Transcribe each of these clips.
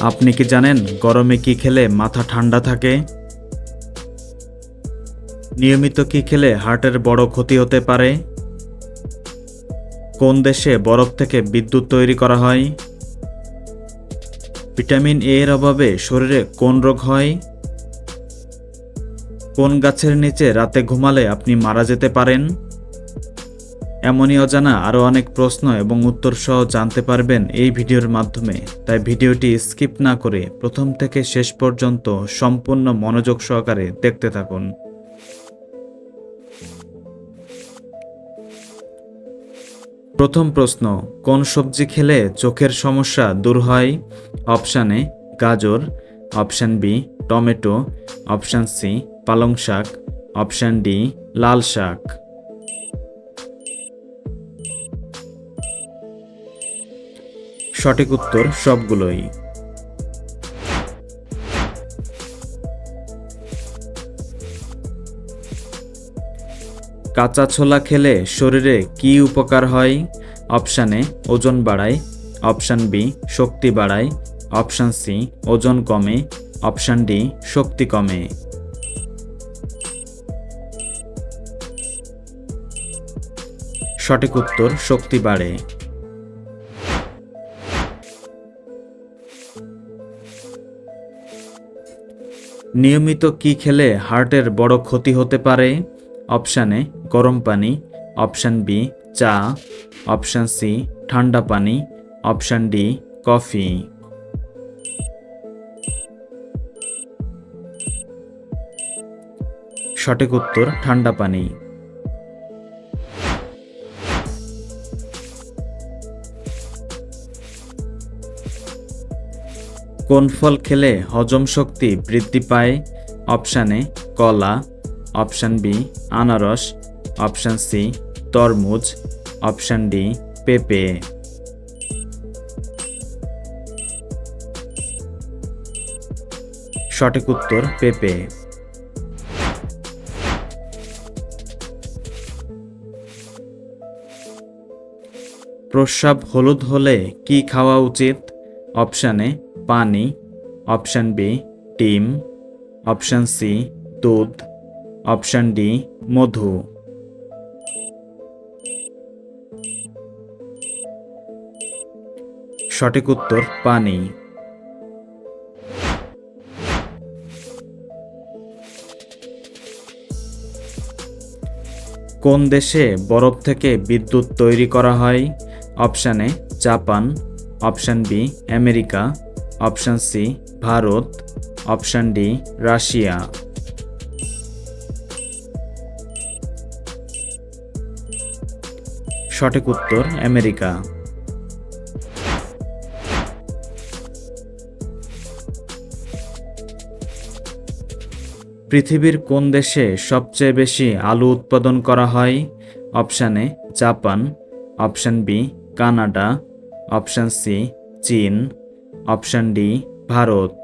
আপনি কি জানেন গরমে কি খেলে মাথা ঠান্ডা থাকে? নিয়মিত কি খেলে হার্টের বড় ক্ষতি হতে পারে? কোন দেশে বরফ থেকে বিদ্যুৎ তৈরি করা হয়? ভিটামিন এ এর অভাবে শরীরে কোন রোগ হয়? কোন গাছের নিচে রাতে ঘুমালে আপনি মারা যেতে পারেন? এমনই অজানা আরও অনেক প্রশ্ন এবং উত্তর সহ জানতে পারবেন এই ভিডিওর মাধ্যমে। তাই ভিডিওটি স্কিপ না করে প্রথম থেকে শেষ পর্যন্ত সম্পূর্ণ মনোযোগ সহকারে দেখতে থাকুন। প্রথম প্রশ্ন, কোন সবজি খেলে চোখের সমস্যা দূর হয়? অপশান এ, গাজর। Option B, tomato. Option C, পালং শাক। অপশান ডি, লাল শাক। সঠিক উত্তর সবগুলোই। কাঁচা ছোলা খেলে শরীরে কি উপকার হয়? অপশান এ, ওজন বাড়ায়। অপশান বি, শক্তি বাড়ায়। অপশান সি, ওজন কমে। অপশান ডি, শক্তি কমে। সঠিক উত্তর, শক্তি বাড়ে। নিয়মিত কি খেলে হার্টের বড় ক্ষতি হতে পারে? অপশান এ, গরম পানি। অপশান বি, চা। অপশান সি, ঠান্ডা পানি। Option D, coffee. সঠিক উত্তর, ঠান্ডা পানি। কোন ফল খেলে হজম শক্তি বৃদ্ধি পায়? অপশান এ, কলা। অপশান বি, আনারস। অপশান সি, তরমুজ। অপশান ডি, পেঁপে। সঠিক উত্তর, পেঁপে। প্রস্রাব হলুদ হলে কি খাওয়া উচিত? অপশান পানি, অপশান বি, ডিম, অপশান সি, দুধ, অপশান ডি, মধু। সঠিক উত্তর, পানি। কোন দেশে বরফ থেকে বিদ্যুৎ তৈরি করা হয়? Option Japan. Option B, America. Option C, Bharat. Option D, Russia. সঠিক উত্তর, আমেরিকা। পৃথিবীর কোন দেশে সবচেয়ে বেশি আলু উৎপাদন করা হয়? Option A, Japan. Option B, Canada. Option C, চীন। Option D, Bharat.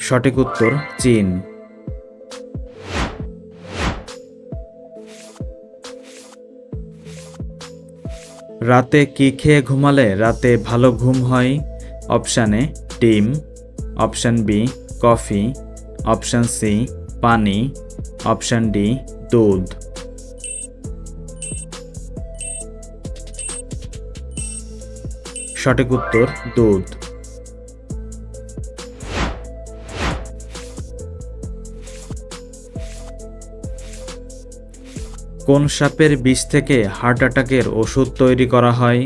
সঠিক উত্তর, চীন। রাতে কি খেয়ে ঘুমালে? রাতে ভালো ঘুম হয়? অপশান এ, ডিম। Option B, coffee. Option C, পানি। অপশান ডি, দুধ। সঠিক উত্তর দুধ। কোন সাপের বিষ থেকে হার্ট অ্যাটাকের ওষুধ তৈরি করা হয়?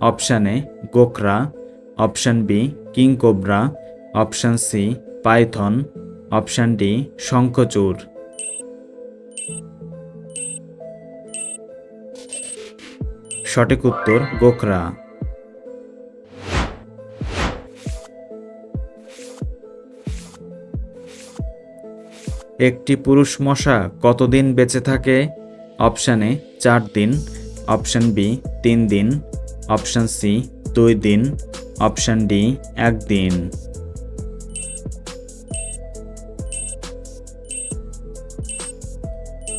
Option A, গোকরা। Option B king cobra option C, python. Option D শঙ্খচূড় সঠিক উত্তর গোখরা একটি পুরুষ মশা কতদিন বেঁচে থাকে? অপশান এ, চার দিন। অপশান বি, তিন দিন। অপশান সি, দুই দিন। অপশান ডি একদিন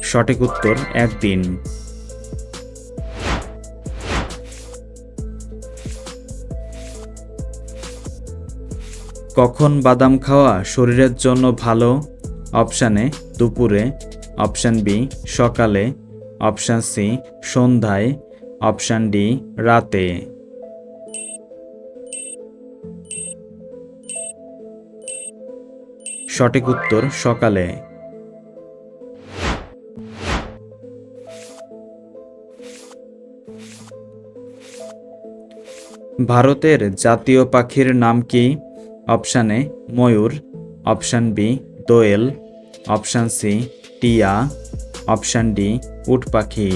সঠিক উত্তর একদিন কখন বাদাম খাওয়া শরীরের জন্য ভালো? অপশান এ দুপুরে। অপশান বি সকালে। অপশান সি সন্ধ্যায়। অপশান ডি রাতে। সঠিক উত্তর, সকালে। ভারতের জাতীয় পাখির নাম কি? অপশান এ ময়ূর। অপশান বি দোয়েল, অপশান সি, টিয়া, অপশান ডি, উট পাখি।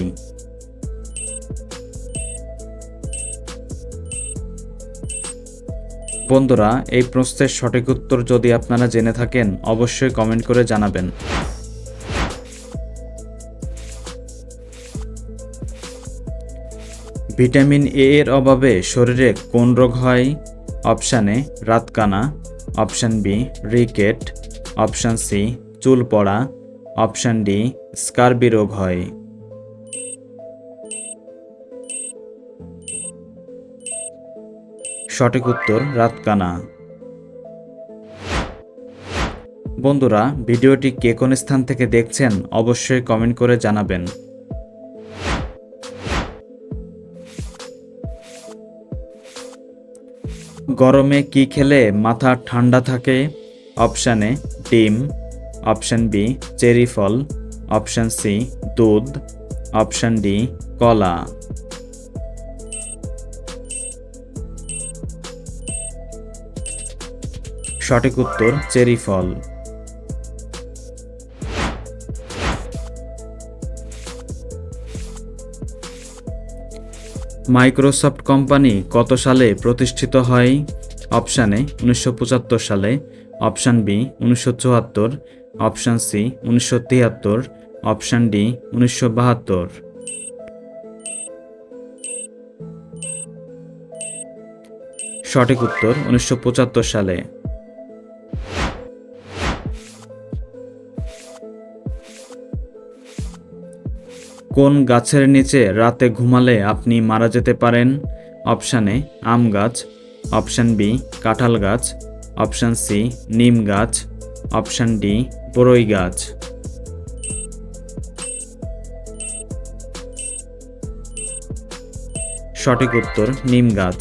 বন্ধুরা, এই প্রশ্নের সঠিক উত্তর যদি আপনারা জেনে থাকেন, অবশ্যই কমেন্ট করে জানাবেন। ভিটামিন এ এর অভাবে শরীরে কোন রোগ হয়? অপশান রাতকানা, option B, rickets option C, চুল পড়া। অপশান ডি, স্কারবি রোগ হয়। সঠিক উত্তর, রাতকানা। বন্ধুরা, ভিডিওটি কে কোন স্থান থেকে দেখছেন অবশ্যই কমেন্ট করে জানাবেন। গরমে কি খেলে মাথা ঠান্ডা থাকে? অপশান ডিম অপশান বি, চেরি ফল, অপশান সি, দুধ, অপশান ডি, কলা। সঠিক উত্তর, চেরি ফল। মাইক্রোসফট কোম্পানি কত সালে প্রতিষ্ঠিত হয়? অপশানে উনিশশো সালে। অপশান বি উনিশশো চুয়াত্তর, অপশান সি উনিশশো তিয়াত্তর, অপশান ডি উনিশশো বাহাত্তর। সঠিক উত্তর উনিশশো পঁচাত্তর সালে। কোন গাছের নিচে রাতে ঘুমালে আপনি মারা যেতে পারেন? অপশান আম গাছ, অপশান বি কাঁঠাল গাছ অপশান সি, নিম গাছ। অপশান ডি, বরই গাছ। সঠিক উত্তর, নিম গাছ।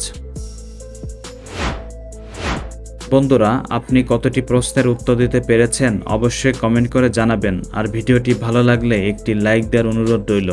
বন্ধুরা, আপনি কতটি প্রশ্নের উত্তর দিতে পেরেছেন অবশ্যই কমেন্ট করে জানাবেন। আর ভিডিওটি ভালো লাগলে একটি লাইক দেওয়ার অনুরোধ রইল।